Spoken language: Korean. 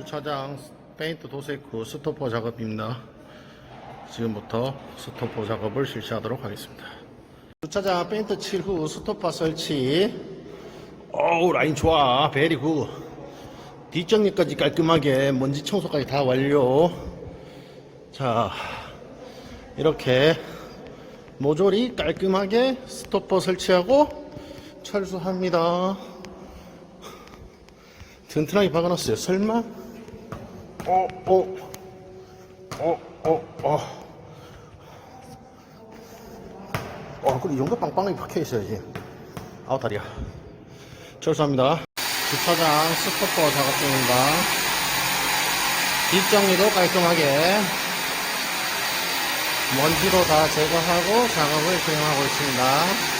주차장 페인트 도색 후 스토퍼 작업입니다. 지금부터 스토퍼 작업을 실시하도록 하겠습니다. 주차장 페인트 칠 후 스토퍼 설치. 어우 라인 좋아. 베리 굿. 뒷정리까지 깔끔하게 먼지 청소까지 다 완료. 자 이렇게 모조리 깔끔하게 스토퍼 설치하고 철수합니다. 튼튼하게 박아놨어요. 설마? 어, 어, 어, 어, 어. 어, 그래, 용도 빵빵하게 박혀 있어야지. 아우, 다리야. 철수합니다. 주차장 스토퍼 작업 중입니다. 뒷정리도 깔끔하게 먼지도 다 제거하고 작업을 진행하고 있습니다.